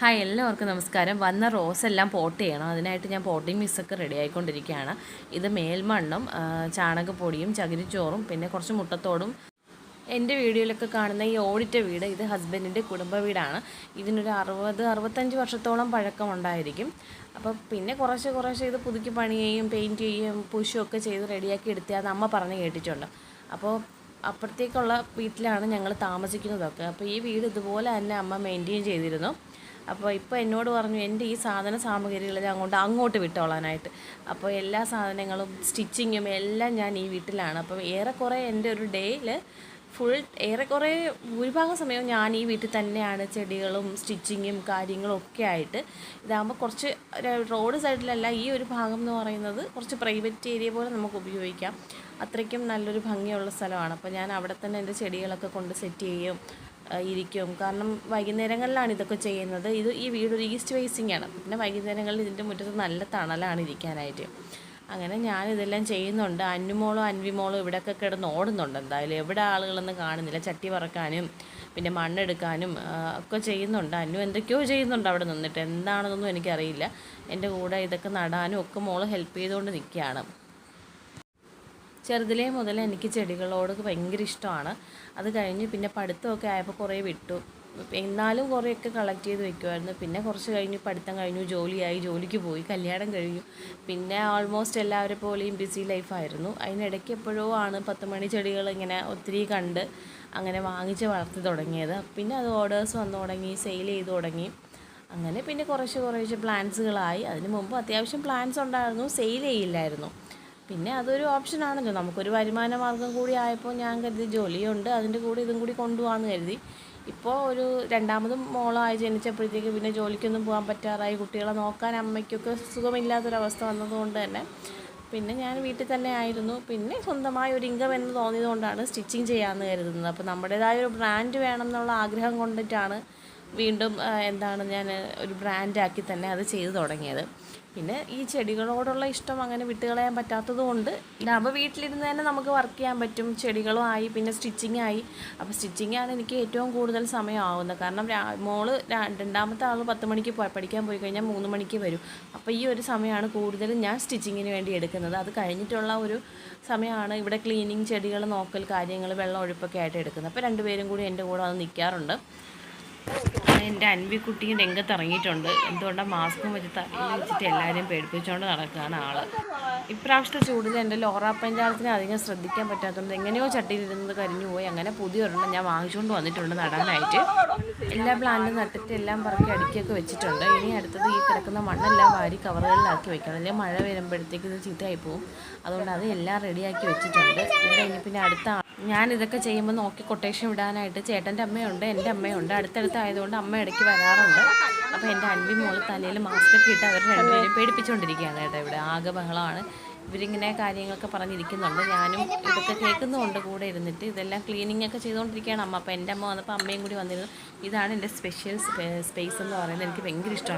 Hi എല്ലാവർക്കും നമസ്കാരം. വന്ന റോസ് എല്ലാം പോട്ട് ചെയ്യണം. അതിനായിട്ട് ഞാൻ പോട്ടിംഗ് മിക്സൊക്കെ റെഡി ആയിക്കൊണ്ടിരിക്കുകയാണ്. ഇത് മേൽമണ്ണും ചാണകപ്പൊടിയും ചകിരിച്ചോറും പിന്നെ കുറച്ച് മുട്ടത്തോടും. എന്റെ വീഡിയോയിലൊക്കെ കാണുന്ന ഈ ഓടിറ്റ വീട് ഇത് ഹസ്ബൻഡിന്റെ കുടുംബ വീടാണ്. ഇതിനൊരു അറുപത് അറുപത്തഞ്ച് വർഷത്തോളം പഴക്കം ഉണ്ടായിരിക്കും അപ്പോൾ പിന്നെ കുറച്ച് കുറേശ്ശെ ഇത് പുതുക്കി പണിയുകയും പെയിന്റ് ചെയ്യുകയും പുഷുമൊക്കെ ചെയ്ത് റെഡിയാക്കി എടുത്തത് അമ്മ പറഞ്ഞ് കേട്ടിട്ടുണ്ട്. അപ്പോൾ അപ്പുറത്തേക്കുള്ള വീട്ടിലാണ് ഞങ്ങൾ താമസിക്കുന്നതൊക്കെ. അപ്പോൾ ഈ വീട് ഇതുപോലെ തന്നെ അമ്മ മെയിന്റെയിൻ ചെയ്തിരുന്നു. അപ്പോൾ ഇപ്പോൾ എന്നോട് പറഞ്ഞു എന്റെ ഈ സാധന സാമഗ്രികൾ ഞാൻ അങ്ങോട്ട് അങ്ങോട്ട് വിട്ടോളാനായിട്ട്. അപ്പോൾ എല്ലാ സാധനങ്ങളും സ്റ്റിച്ചിങ്ങും എല്ലാം ഞാൻ ഈ വീട്ടിലാണ്. അപ്പം ഏറെക്കുറെ എന്റെ ഒരു ഡേയിൽ ഫുൾ ഏറെക്കുറെ ഭൂരിഭാഗം സമയവും ഞാൻ ഈ വീട്ടിൽ തന്നെയാണ് ചെടികളും സ്റ്റിച്ചിങ്ങും കാര്യങ്ങളും ഒക്കെ ആയിട്ട്. ഇതാകുമ്പോൾ കുറച്ച് റോഡ് സൈഡിലല്ല ഈ ഒരു ഭാഗം എന്ന് പറയുന്നത് കുറച്ച് പ്രൈവറ്റ് ഏരിയ പോലെ നമുക്ക് ഉപയോഗിക്കാം. അത്രയ്ക്കും നല്ലൊരു ഭംഗിയുള്ള സ്ഥലമാണ്. അപ്പോൾ ഞാൻ അവിടെ തന്നെ എന്റെ ചെടികളൊക്കെ കൊണ്ട് സെറ്റ് ചെയ്യും. ഇരിക്കും. കാരണം വൈകുന്നേരങ്ങളിലാണ് ഇതൊക്കെ ചെയ്യുന്നത്. ഇത് ഈ വീട് ഒരു ഈസ്റ്റ് ഫേസിംഗ് ആണ്. പിന്നെ വൈകുന്നേരങ്ങളിൽ ഇതിന്റെ മുറ്റത്ത് നല്ല തണലാണ് ഇരിക്കാനായിട്ട്. അങ്ങനെ ഞാൻ ഇതെല്ലാം ചെയ്യുന്നുണ്ട്. അന്നുമോളും അൻവിമോളും ഇവിടെയൊക്കെ കിടന്ന് ഓടുന്നുണ്ട് എന്തായാലും. എവിടെ ആളുകളൊന്നും കാണുന്നില്ല. ചട്ടി പറക്കാനും പിന്നെ മണ്ണെടുക്കാനും ഒക്കെ ചെയ്യുന്നുണ്ട്. അന്നു എന്തൊക്കെയോ ചെയ്യുന്നുണ്ട് അവിടെ നിന്നിട്ട്. എന്താണെന്നൊന്നും എനിക്കറിയില്ല. എന്റെ കൂടെ ഇതൊക്കെ നടാനും ഒക്കെ മോൾ ഹെൽപ്പ് ചെയ്തുകൊണ്ട് നിൽക്കുകയാണ്. ചെറുതിലേ മുതൽ എനിക്ക് ചെടികളോട് ഭയങ്കര ഇഷ്ടമാണ്. അത് കഴിഞ്ഞ് പിന്നെ പഠിത്തമൊക്കെ ആയപ്പോൾ കുറേ വിട്ടു. എന്നാലും കുറേയൊക്കെ കളക്ട് ചെയ്ത് വെക്കുമായിരുന്നു പിന്നെ കുറച്ച് കഴിഞ്ഞ് പഠിത്തം കഴിഞ്ഞു. ജോലിയായി. ജോലിക്ക് പോയി. കല്യാണം കഴിഞ്ഞു. പിന്നെ ഓൾമോസ്റ്റ് എല്ലാവരെ പോലെയും ബിസി ലൈഫായിരുന്നു അതിനിടയ്ക്ക് എപ്പോഴോ ആണ് പത്ത് മണി ചെടികൾ ഇങ്ങനെ ഒത്തിരി കണ്ട് അങ്ങനെ വാങ്ങിച്ച് വളർത്തി തുടങ്ങിയത്. പിന്നെ അത് ഓർഡേഴ്സ് വന്നു തുടങ്ങി സെയിൽ ചെയ്ത് തുടങ്ങി. അങ്ങനെ പിന്നെ കുറച്ച് കുറേശ്ശെ പ്ലാൻസുകളായി അതിന് മുമ്പ് അത്യാവശ്യം പ്ലാൻസ് ഉണ്ടായിരുന്നു. സെയിൽ ചെയ്യില്ലായിരുന്നു. പിന്നെ അതൊരു ഓപ്ഷൻ ഓപ്ഷനാണല്ലോ നമുക്കൊരു വരുമാന മാർഗം കൂടി ആയപ്പോൾ ഞാൻ കരുതി ജോലിയുണ്ട്. അതിന്റെ കൂടെ ഇതും കൂടി കൊണ്ടുപോകാമെന്ന് കരുതി. ഇപ്പോൾ ഒരു രണ്ടാമതും മോളായി ജനിച്ചപ്പോഴത്തേക്ക് പിന്നെ ജോലിക്കൊന്നും പോകാൻ പറ്റാറായി. കുട്ടികളെ നോക്കാൻ അമ്മയ്ക്കൊക്കെ സുഖമില്ലാത്തൊരവസ്ഥ വന്നതുകൊണ്ട് തന്നെ പിന്നെ ഞാൻ വീട്ടിൽ തന്നെ ആയിരുന്നു. പിന്നെ സ്വന്തമായ ഒരു ഇൻകം എന്ന് തോന്നിയതുകൊണ്ടാണ് സ്റ്റിച്ചിങ് ചെയ്യാമെന്ന് കരുതുന്നത്. അപ്പോൾ നമ്മുടേതായ ഒരു ബ്രാൻഡ് വേണം എന്നുള്ള ആഗ്രഹം കൊണ്ടിട്ടാണ് വീണ്ടും എന്താണ് ഞാൻ ഒരു ബ്രാൻഡാക്കി തന്നെ അത് ചെയ്തു തുടങ്ങിയത്. പിന്നെ ഈ ചെടികളോടുള്ള ഇഷ്ടം അങ്ങനെ വിട്ടുകളയാൻ പറ്റാത്തത് കൊണ്ട് അപ്പോൾ വീട്ടിലിരുന്ന് തന്നെ നമുക്ക് വർക്ക് ചെയ്യാൻ പറ്റും. ചെടികളും ആയി പിന്നെ സ്റ്റിച്ചിങ് ആയി. അപ്പോൾ സ്റ്റിച്ചിങ്ങാണ് എനിക്ക് ഏറ്റവും കൂടുതൽ സമയമാവുന്നത് കാരണം മോൾ രണ്ടാമത്തെ ആൾ പത്ത് മണിക്ക് പഠിക്കാൻ പോയി കഴിഞ്ഞാൽ മൂന്ന് മണിക്ക് വരും. അപ്പോൾ ഈ ഒരു സമയമാണ് കൂടുതലും ഞാൻ സ്റ്റിച്ചിങ്ങിന് വേണ്ടി എടുക്കുന്നത്. അത് കഴിഞ്ഞിട്ടുള്ള ഒരു സമയമാണ് ഇവിടെ ക്ലീനിങ് ചെടികൾ നോക്കൽ കാര്യങ്ങൾ വെള്ളം ഒഴിപ്പൊക്കെ ആയിട്ട് എടുക്കുന്നത്. അപ്പോൾ രണ്ടുപേരും കൂടി എന്റെ കൂടെ വന്ന് നിൽക്കാറുണ്ട് എന്റെ അൻവിക്കുട്ടിയും രംഗത്ത് ഇറങ്ങിയിട്ടുണ്ട് എന്തുകൊണ്ടാണ് മാസ്കും വെച്ച് തലയിൽ വെച്ചിട്ട് എല്ലാവരെയും പേടിപ്പിച്ചുകൊണ്ട് നടക്കുകയാണ് ആൾ. ഇപ്രാവശ്യത്തെ ചൂടിൽ എന്റെ ലോറ പഞ്ചായത്തിനെ അധികം ശ്രദ്ധിക്കാൻ പറ്റാത്തതുകൊണ്ട് എങ്ങനെയോ ചട്ടിയിലിരുന്നത് കരിഞ്ഞു പോയി. അങ്ങനെ പുതിയൊരെണ്ണം ഞാൻ വാങ്ങിച്ചുകൊണ്ട് വന്നിട്ടുണ്ട് നടാനായിട്ട്. എല്ലാ പ്ലാന്റും നട്ടിട്ട് എല്ലാം പറക്കി അടുക്കിയൊക്കെ വെച്ചിട്ടുണ്ട്. ഇനി അടുത്തത് ഈ കിടക്കുന്ന മണ്ണെല്ലാം വാരി കവറുകളിലാക്കി വെക്കണം. അല്ലെങ്കിൽ മഴ വരുമ്പോഴത്തേക്ക് ഇത് ചീത്തയായി പോകും അതുകൊണ്ട് അത് എല്ലാം റെഡിയാക്കി വെച്ചിട്ടുണ്ട്. ഇവിടെ ഇനി പിന്നെ അടുത്ത ഞാൻ ഇതൊക്കെ ചെയ്യുമ്പോൾ നോക്കി കൊട്ടേഷൻ വിടാനായിട്ട് ചേട്ടന്റെ അമ്മയുണ്ട് എന്റെ അമ്മയുണ്ട്. അടുത്തടുത്തായതുകൊണ്ട് അമ്മ ഇടയ്ക്ക് വരാറുണ്ട്. അപ്പോൾ എന്റെ അൻവി മോൾ തലയിൽ മാസ്ക് ഒക്കെ ഇട്ട് അവർ രണ്ടുപേരും പേടിപ്പിച്ചുകൊണ്ടിരിക്കുകയാണ് കേട്ടോ ഇവിടെ. ആകെ ബഹളമാണ്. ഇവരിങ്ങനെ കാര്യങ്ങളൊക്കെ പറഞ്ഞിരിക്കുന്നുണ്ട്. ഞാനും ഇതൊക്കെ കേൾക്കുന്നുമുണ്ട് കൂടെ ഇരുന്നിട്ട്. ഇതെല്ലാം ക്ലീനിങ് ഒക്കെ ചെയ്തുകൊണ്ടിരിക്കുകയാണ് അമ്മ. അപ്പോൾ എന്റെ അമ്മ വന്നപ്പോൾ അമ്മയും കൂടി വന്നിരുന്നു. ഇതാണ് എന്റെ സ്പെഷ്യൽ സ്പേസ് എന്ന് പറയുന്നത്. എനിക്ക് ഭയങ്കര ഇഷ്ടമാണ്.